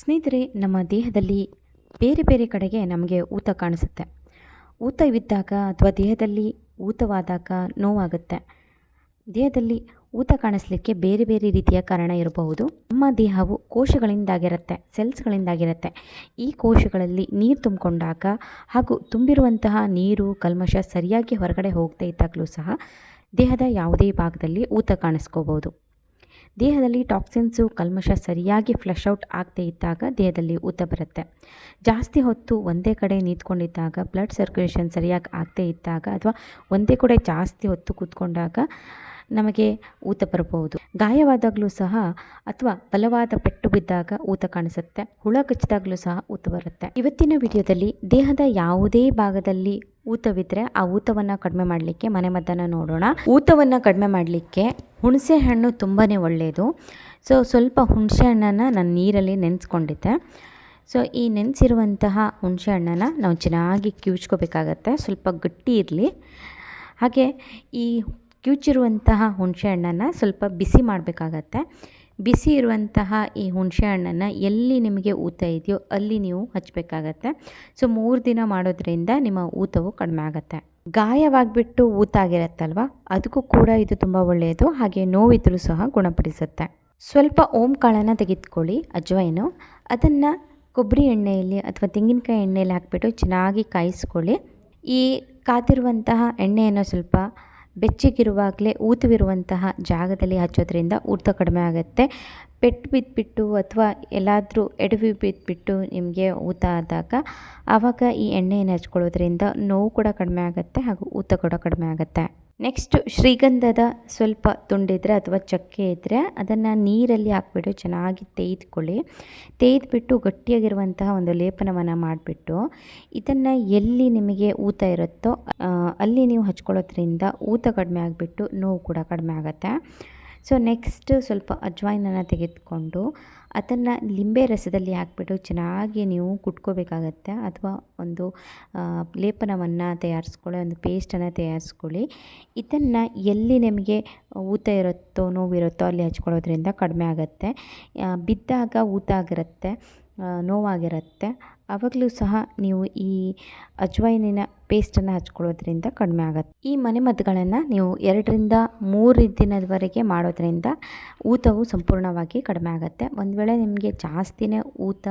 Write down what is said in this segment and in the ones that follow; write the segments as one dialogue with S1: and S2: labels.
S1: ಸ್ನೇಹಿತರೆ, ನಮ್ಮ ದೇಹದಲ್ಲಿ ಬೇರೆ ಬೇರೆ ಕಡೆಗೆ ನಮಗೆ ಊತ ಕಾಣಿಸುತ್ತೆ. ಊತವಿದ್ದಾಗ ಅಥವಾ ದೇಹದಲ್ಲಿ ಊತವಾದಾಗ ನೋವಾಗುತ್ತೆ. ದೇಹದಲ್ಲಿ ಊತ ಕಾಣಿಸ್ಲಿಕ್ಕೆ ಬೇರೆ ಬೇರೆ ರೀತಿಯ ಕಾರಣ ಇರಬಹುದು. ನಮ್ಮ ದೇಹವು ಕೋಶಗಳಿಂದಾಗಿರುತ್ತೆ, ಸೆಲ್ಸ್ಗಳಿಂದಾಗಿರುತ್ತೆ. ಈ ಕೋಶಗಳಲ್ಲಿ ನೀರು ತುಂಬಿಕೊಂಡಾಗ ಹಾಗೂ ತುಂಬಿರುವಂತಹ ನೀರು, ಕಲ್ಮಶ ಸರಿಯಾಗಿ ಹೊರಗಡೆ ಹೋಗದೇ ಇದ್ದಾಗಲೂ ಸಹ ದೇಹದ ಯಾವುದೇ ಭಾಗದಲ್ಲಿ ಊತ ಕಾಣಿಸ್ಕೋಬೋದು ದೇಹದಲ್ಲಿ ಟಾಕ್ಸಿನ್ಸು ಕಲ್ಮಶ ಸರಿಯಾಗಿ ಫ್ಲಶ್ ಔಟ್ ಆಗದೇ ಇದ್ದಾಗ ದೇಹದಲ್ಲಿ ಊತ ಬರುತ್ತೆ. ಜಾಸ್ತಿ ಹೊತ್ತು ಒಂದೇ ಕಡೆ ನಿಂತ್ಕೊಂಡಿದ್ದಾಗ, ಬ್ಲಡ್ ಸರ್ಕ್ಯುಲೇಷನ್ ಸರಿಯಾಗಿ ಆಗದೇ ಇದ್ದಾಗ ಅಥವಾ ಒಂದೇ ಕಡೆ ಜಾಸ್ತಿ ಹೊತ್ತು ಕೂತ್ಕೊಂಡಾಗ ನಮಗೆ ಊತ ಬರಬಹುದು. ಗಾಯವಾದಾಗಲೂ ಸಹ ಅಥವಾ ಬಲವಾದ ಪೆಟ್ಟು ಬಿದ್ದಾಗ ಊತ ಕಾಣಿಸುತ್ತೆ. ಹುಳ ಕಚ್ಚಿದಾಗಲೂ ಸಹ ಊತ ಬರುತ್ತೆ. ಇವತ್ತಿನ ವಿಡಿಯೋದಲ್ಲಿ ದೇಹದ ಯಾವುದೇ ಭಾಗದಲ್ಲಿ ಊತವಿದ್ದರೆ ಆ ಊತವನ್ನು ಕಡಿಮೆ ಮಾಡಲಿಕ್ಕೆ ಮನೆಮದ್ದನ್ನು ನೋಡೋಣ. ಊತವನ್ನು ಕಡಿಮೆ ಮಾಡಲಿಕ್ಕೆ ಹುಣಸೆ ಹಣ್ಣು ತುಂಬಾ ಒಳ್ಳೆಯದು ಸೊ ಸ್ವಲ್ಪ ಹುಣಸೆ ಹಣ್ಣನ್ನು ನಾನು ನೀರಲ್ಲಿ ನೆನೆಸ್ಕೊಂಡಿದ್ದೆ. ಸೊ ಈ ನೆನೆಸಿರುವಂತಹ ಹುಣಸೆ ಹಣ್ಣನ್ನು ನಾವು ಚೆನ್ನಾಗಿ ಕಿವುಚ್ಕೋಬೇಕಾಗತ್ತೆ ಸ್ವಲ್ಪ ಗಟ್ಟಿ ಇರಲಿ. ಹಾಗೆ ಈ ಕಿವುಚಿರುವಂತಹ ಹುಣಸೆ ಹಣ್ಣನ್ನು ಸ್ವಲ್ಪ ಬಿಸಿ ಮಾಡಬೇಕಾಗತ್ತೆ. ಬಿಸಿ ಇರುವಂತಹ ಈ ಹುಣಸೆ ಹಣ್ಣನ್ನು ಎಲ್ಲಿ ನಿಮಗೆ ಊತ ಇದೆಯೋ ಅಲ್ಲಿ ನೀವು ಹಚ್ಚಬೇಕಾಗತ್ತೆ ಸೊ, ಮೂರು ದಿನ ಮಾಡೋದ್ರಿಂದ ನಿಮ್ಮ ಊತವು ಕಡಿಮೆ ಆಗುತ್ತೆ. ಗಾಯವಾಗಿಬಿಟ್ಟು ಊತ ಆಗಿರುತ್ತಲ್ವ? ಅದಕ್ಕೂ ಕೂಡ ಇದು ತುಂಬ ಒಳ್ಳೆಯದು. ಹಾಗೆ ನೋವಿದ್ರೂ ಸಹ ಗುಣಪಡಿಸುತ್ತೆ. ಸ್ವಲ್ಪ ಓಂ ಕಾಳನ್ನು ತೆಗೆದುಕೊಳ್ಳಿ ಅಜ್ವೈನು ಅದನ್ನು ಕೊಬ್ಬರಿ ಎಣ್ಣೆಯಲ್ಲಿ ಅಥವಾ ತೆಂಗಿನಕಾಯಿ ಎಣ್ಣೆಯಲ್ಲಿ ಹಾಕಿಬಿಟ್ಟು ಚೆನ್ನಾಗಿ ಕಾಯಿಸ್ಕೊಳ್ಳಿ. ಈ ಕಾದಿರುವಂತಹ ಎಣ್ಣೆಯನ್ನು ಸ್ವಲ್ಪ ಬೆಚ್ಚಗಿರುವಾಗಲೇ ಊತವಿರುವಂತಹ ಜಾಗದಲ್ಲಿ ಹಚ್ಚೋದ್ರಿಂದ ಊತ ಕಡಿಮೆ ಆಗುತ್ತೆ. ಪೆಟ್ಟು ಬಿದ್ದುಬಿಟ್ಟು ಅಥವಾ ಎಲ್ಲಾದರೂ ಎಡವಿ ಬಿದ್ದುಬಿಟ್ಟು ನಿಮಗೆ ಊತ ಆದಾಗ ಆವಾಗ ಈ ಎಣ್ಣೆಯನ್ನು ಹಚ್ಕೊಳ್ಳೋದ್ರಿಂದ ನೋವು ಕೂಡ ಕಡಿಮೆ ಆಗುತ್ತೆ ಹಾಗೂ ಊತ ಕೂಡ ಕಡಿಮೆ ಆಗುತ್ತೆ. ನೆಕ್ಸ್ಟ್ ಶ್ರೀಗಂಧದ ಸ್ವಲ್ಪ ತುಂಡಿದ್ರೆ ಅಥವಾ ಚಕ್ಕೆ ಇದ್ದರೆ ಅದನ್ನು ನೀರಲ್ಲಿ ಹಾಕ್ಬಿಟ್ಟು ಚೆನ್ನಾಗಿ ತೆಗೆದುಕೊಳ್ಳಿ ತೆಯ್ದುಬಿಟ್ಟು ಗಟ್ಟಿಯಾಗಿರುವಂತಹ ಒಂದು ಲೇಪನವನ್ನು ಮಾಡಿಬಿಟ್ಟು ಇದನ್ನು ಎಲ್ಲಿ ನಿಮಗೆ ಊತ ಇರುತ್ತೋ ಅಲ್ಲಿ ನೀವು ಹಚ್ಕೊಳ್ಳೋದ್ರಿಂದ ಊತ ಕಡಿಮೆ ಆಗಿಬಿಟ್ಟು ನೋವು ಕೂಡ ಕಡಿಮೆ ಆಗುತ್ತೆ. ಸೊ ನೆಕ್ಸ್ಟ್ ಸ್ವಲ್ಪ ಅಜ್ವಾಯಿನನ್ನು ತೆಗೆದುಕೊಂಡು ಅದನ್ನು ಲಿಂಬೆ ರಸದಲ್ಲಿ ಹಾಕಿಬಿಟ್ಟು ಚೆನ್ನಾಗಿ ನೀವು ಕುಟ್ಕೋಬೇಕಾಗತ್ತೆ. ಅಥವಾ ಒಂದು ಲೇಪನವನ್ನು ತಯಾರಿಸ್ಕೊಳ್ಳಿ, ಒಂದು ಪೇಸ್ಟನ್ನು ತಯಾರಿಸ್ಕೊಳ್ಳಿ. ಇದನ್ನು ಎಲ್ಲಿ ನಿಮಗೆ ಊತ ಇರುತ್ತೋ, ನೋವಿರುತ್ತೋ ಅಲ್ಲಿ ಹಚ್ಕೊಳ್ಳೋದ್ರಿಂದ ಕಡಿಮೆ ಆಗುತ್ತೆ. ಬಿದ್ದಾಗ ಊತ ಆಗಿರುತ್ತೆ. ನೋವಾಗಿರುತ್ತೆ. ಆವಾಗಲೂ ಸಹ ನೀವು ಈ ಅಜ್ವೈನಿನ ಪೇಸ್ಟನ್ನು ಹಚ್ಕೊಳ್ಳೋದ್ರಿಂದ ಕಡಿಮೆ ಆಗುತ್ತೆ. ಈ ಮನೆಮದ್ದುಗಳನ್ನು ನೀವು ಎರಡರಿಂದ ಮೂರು ದಿನದವರೆಗೆ ಮಾಡೋದ್ರಿಂದ ಊತವು ಸಂಪೂರ್ಣವಾಗಿ ಕಡಿಮೆ ಆಗುತ್ತೆ. ಒಂದು ವೇಳೆ ನಿಮಗೆ ಜಾಸ್ತಿನೇ ಊತ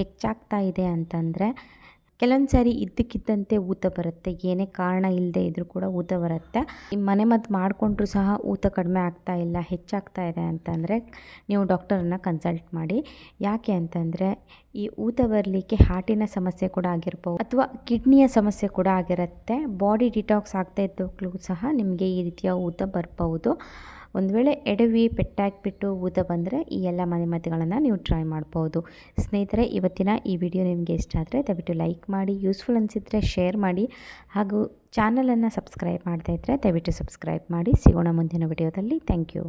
S1: ಹೆಚ್ಚಾಗ್ತಾ ಇದೆ ಅಂತಂದರೆ ಕೆಲವೊಂದು ಸಾರಿ ಇದ್ದಕ್ಕಿದ್ದಂತೆ ಊತ ಬರುತ್ತೆ. ಏನೇ ಕಾರಣ ಇಲ್ಲದೆ ಇದ್ದರೂ ಕೂಡ ಊತ ಬರುತ್ತೆ. ಮನೆ ಮದ್ದು ಮಾಡಿಕೊಂಡ್ರೂ ಸಹ ಊತ ಕಡಿಮೆ ಆಗ್ತಾ ಇಲ್ಲ, ಹೆಚ್ಚಾಗ್ತಾ ಇದೆ ಅಂತಂದರೆ ನೀವು ಡಾಕ್ಟರನ್ನು ಕನ್ಸಲ್ಟ್ ಮಾಡಿ. ಯಾಕೆ ಅಂತಂದರೆ ಈ ಊತ ಬರಲಿಕ್ಕೆ ಹಾರ್ಟಿನ ಸಮಸ್ಯೆ ಕೂಡ ಆಗಿರ್ಬೋದು. ಅಥವಾ ಕಿಡ್ನಿಯ ಸಮಸ್ಯೆ ಕೂಡ ಆಗಿರುತ್ತೆ. ಬಾಡಿ ಡಿಟಾಕ್ಸ್ ಆಗ್ತಾ ಇದ್ದಕ್ಕೂ ಸಹ ನಿಮಗೆ ಈ ರೀತಿಯ ಊತ ಬರ್ಬೋದು ಒಂದು ವೇಳೆ ಎಡವಿ ಪೆಟ್ಟಾಕಿಬಿಟ್ಟು ಊತ ಬಂದರೆ ಈ ಎಲ್ಲ ಮನೆಮದ್ದುಗಳನ್ನು ನೀವು ಟ್ರೈ ಮಾಡ್ಬೋದು. ಸ್ನೇಹಿತರೆ, ಇವತ್ತಿನ ಈ ವಿಡಿಯೋ ನಿಮಗೆ ಇಷ್ಟ ಆದರೆ ದಯವಿಟ್ಟು ಲೈಕ್ ಮಾಡಿ ಯೂಸ್ಫುಲ್ ಅನಿಸಿದರೆ ಶೇರ್ ಮಾಡಿ, ಹಾಗೂ ಚಾನಲನ್ನು ಸಬ್ಸ್ಕ್ರೈಬ್ ಮಾಡ್ತಾ ಇದ್ದರೆ ದಯವಿಟ್ಟು ಸಬ್ಸ್ಕ್ರೈಬ್ ಮಾಡಿ. ಸಿಗೋಣ ಮುಂದಿನ ವಿಡಿಯೋದಲ್ಲಿ ಥ್ಯಾಂಕ್ ಯು